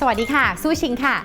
สวัสดีค่ะ สู้ชิงค่ะ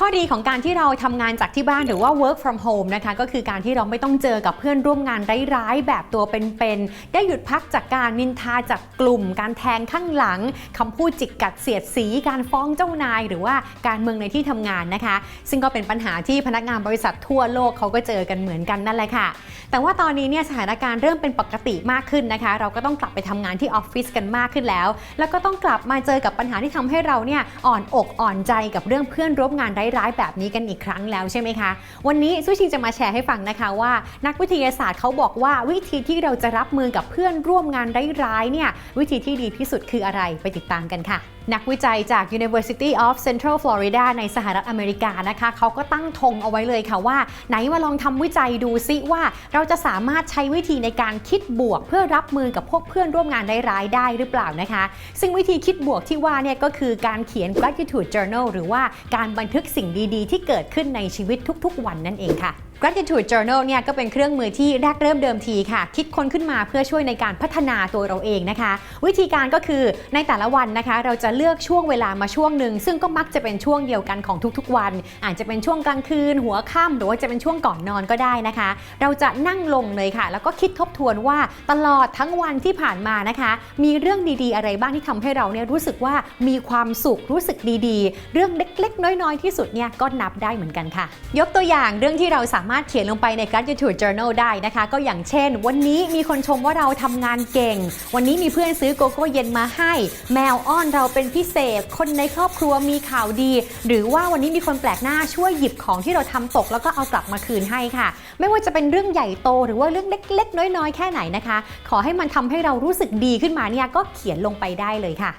ข้อดีของการที่เราทำงานจากที่บ้านหรือว่า work from home นะคะก็คือการที่เราไม่ต้องเจอกับเพื่อนร่วมงานร้ายๆ แบบตัวเป็นๆ ได้หยุดพักจากการนินทาจากกลุ่ม การแทงข้างหลังคำพูดจิกกัดเสียดสี การฟ้องเจ้านาย หรือว่าการเมืองในที่ทำงานนะคะ ซึ่งก็เป็นปัญหาที่พนักงานบริษัททั่วโลกเขาก็เจอกันเหมือนกันนั่นแหละค่ะ แต่ว่าตอนนี้เนี่ยสถานการณ์เริ่มเป็นปกติมากขึ้นนะคะ เราก็ต้องกลับไปทำงานที่ออฟฟิศกันมากขึ้นแล้ว แล้วก็ต้องกลับมาเจอกับปัญหาที่ทำให้เราเนี่ยอ่อนอกอ่อนใจกับเรื่องเพื่อนร่วมงานร้ร้ายๆ แบบนี้กันอีกครั้งแล้วใช่ไหมคะ วันนี้ซูชิงจะมาแชร์ให้ฟังนะคะว่า นักวิทยาศาสตร์เขาบอกว่าวิธีที่เราจะรับมือกับเพื่อนร่วมงานร้ายๆเนี่ยวิธีที่ดีที่สุดคืออะไรไปติดตามกันค่ะนักวิจัยจาก University of Central Florida ในสหรัฐอเมริกานะคะเขาก็ตั้งธงเอาไว้เลยค่ะว่า ไหนมาลองทำวิจัยดูซิว่า เราจะสามารถใช้วิธีในการคิดบวก เพื่อรับมือกับพวกเพื่อนร่วมงานร้ายๆได้หรือเปล่านะคะ ซึ่งวิธีคิดบวกที่ว่าเนี่ยก็คือการเขียน gratitude journal หรือว่าการบันทึกสิ่งดีๆ ที่เกิดขึ้นในชีวิตทุกๆ วันนั่นเองค่ะ Gratitude Journal เนี่ยก็เป็นเครื่องมือที่แรกเริ่มเดิมทีค่ะ คิดค้นขึ้นมาเพื่อช่วยในการพัฒนาตัวเราเองนะคะ วิธีการก็คือในแต่ละวันนะคะ เราจะเลือกช่วงเวลามาช่วงหนึ่งซึ่งก็มักจะเป็นช่วงเดียวกันของทุกๆวัน อาจจะเป็นช่วงกลางคืน หัวค่ำหรือว่าจะเป็นช่วงก่อนนอนก็ได้นะคะ เราจะนั่งลงเลยค่ะ แล้วก็คิดทบทวนว่าตลอดทั้งวันที่ผ่านมานะคะ มีเรื่องดีๆ อะไรบ้างที่ทำให้เราเนี่ยรู้สึกว่ามีความสุขรู้สึกดีๆ เรื่องเล็กๆ น้อยๆที่สุดเนี่ยก็นับได้เหมือนกันค่ะ ยกตัวอย่างเรื่องที่เราสามารถเขียนลงไปใน gratitude journal ได้นะคะ ก็อย่างเช่น วันนี้มีคนชมว่าเราทำงานเก่ง วันนี้มีเพื่อนซื้อโกโก้เย็นมาให้ แมวอ้อนเราเป็นพิเศษ คนในครอบครัวมีข่าวดี หรือว่าวันนี้มีคนแปลกหน้าช่วยหยิบของที่เราทำตก แล้วก็เอากลับมาคืนให้ค่ะ ไม่ว่าจะเป็นเรื่องใหญ่โตหรือว่าเรื่องเล็กๆ น้อยๆ แค่ไหนนะคะ ขอให้มันทำให้เรารู้สึกดีขึ้นมาเนี่ยก็เขียนลงไปได้เลยค่ะ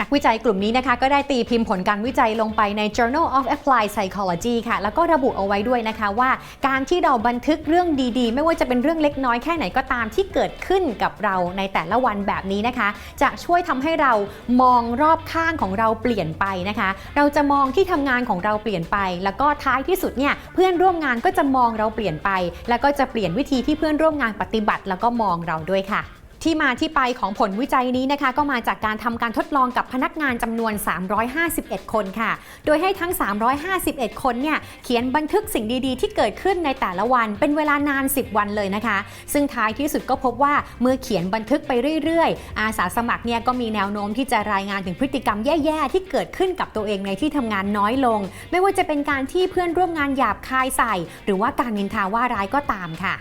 นักวิจัยกลุ่มนี้นะคะก็ได้ตีพิมพ์ผลการวิจัยลงไปใน Journal of Applied Psychology ค่ะ แล้วก็ระบุเอาไว้ด้วยนะคะว่า การที่เราบันทึกเรื่องดีๆ ไม่ว่าจะเป็นเรื่องเล็กน้อยแค่ไหนก็ตามที่เกิดขึ้นกับเราในแต่ละวันแบบนี้นะคะ จะช่วยทำให้เรามองรอบข้างของเราเปลี่ยนไปนะคะ เราจะมองที่ทำงานของเราเปลี่ยนไป แล้วก็ท้ายที่สุดเนี่ยเพื่อนร่วมงานก็จะมองเราเปลี่ยนไป แล้วก็จะเปลี่ยนวิธีที่เพื่อนร่วมงานปฏิบัติ แล้วก็มองเราด้วยค่ะ ที่มาที่ไปของผลวิจัยนี้นะคะ ก็มาจากการทำการทดลองกับพนักงานจำนวน 351 คนค่ะ โดยให้ทั้ง 351 คนเนี่ยเขียนบันทึกสิ่งดีๆ ที่เกิดขึ้นในแต่ละวัน เป็นเวลานาน 10 วันเลยนะคะ ซึ่งท้ายที่สุดก็พบว่าเมื่อเขียนบันทึกไปเรื่อยๆ อาสาสมัครเนี่ยก็มีแนวโน้มที่จะรายงานถึงพฤติกรรมแย่ๆ ที่เกิดขึ้นกับตัวเองในที่ทำงานน้อยลง ไม่ว่าจะเป็นการที่เพื่อนร่วมงานหยาบคายใส่ หรือว่าการนินทาว่าร้ายก็ตามค่ะ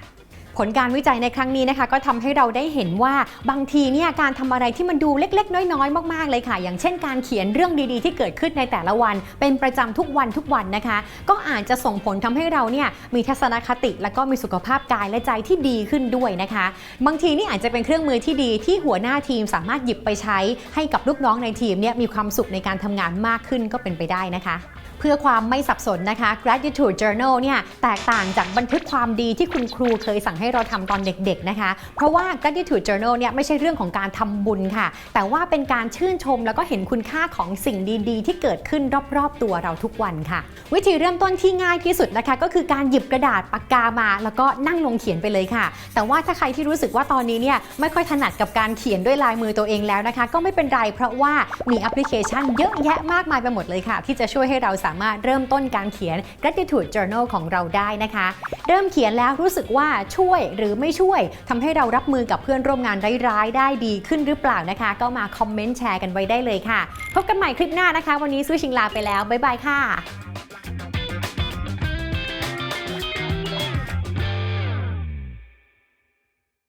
ผลการวิจัยในครั้งนี้นะคะก็ทำให้เราได้เห็นว่าบางทีเนี่ยการทำอะไรที่มันดูเล็ก ๆ น้อยๆ มากๆเลยค่ะ อย่างเช่นการเขียนเรื่องดีๆ ที่เกิดขึ้นในแต่ละวัน เป็นประจำทุกวันทุกวันนะคะ ก็อาจจะส่งผลทำให้เราเนี่ยมีทัศนคติ และก็มีสุขภาพกายและใจที่ดีขึ้นด้วยนะคะ บางทีนี่อาจจะเป็นเครื่องมือที่ดีที่หัวหน้าทีมสามารถหยิบไปใช้ให้กับลูกน้องในทีมเนี่ยมีความสุขในการทำงานมากขึ้นก็เป็นไปได้นะคะ เพื่อความไม่สับสนนะคะ gratitude journal เนี่ยแตกต่างจากบันทึกความดีที่คุณครูเคยสั่งให้เราทำตอนเด็กๆนะคะ เพราะว่า gratitude journal เนี่ยไม่ใช่เรื่องของการทำบุญค่ะ แต่ว่าเป็นการชื่นชมแล้วก็เห็นคุณค่าของสิ่งดีๆ ที่เกิดขึ้นรอบๆตัวเราทุกวันค่ะ วิธีเริ่มต้นที่ง่ายที่สุดนะคะ ก็คือการหยิบกระดาษปากกามา แล้วก็นั่งลงเขียนไปเลยค่ะ แต่ว่าถ้าใครที่รู้สึกว่าตอนนี้เนี่ยไม่ค่อยถนัดกับการเขียนด้วยลายมือตัวเองแล้วนะคะ ก็ไม่เป็นไรเพราะว่ามีแอปพลิเคชันเยอะแยะมากมายไปหมดเลยค่ะ ที่จะช่วยให้เราสามารถเริ่มต้นการเขียน gratitude journal ของเราได้นะคะ เริ่มเขียนแล้วรู้สึกว่าช่วยหรือไม่ช่วยทำให้เรารับมือกับเพื่อนร่วมงานร้ายๆได้ดีขึ้นหรือเปล่านะคะ ก็มาคอมเมนต์แชร์กันไว้ได้เลยค่ะ พบกันใหม่คลิปหน้านะคะ วันนี้ซูชิงลาไปแล้วบ๊ายบายค่ะ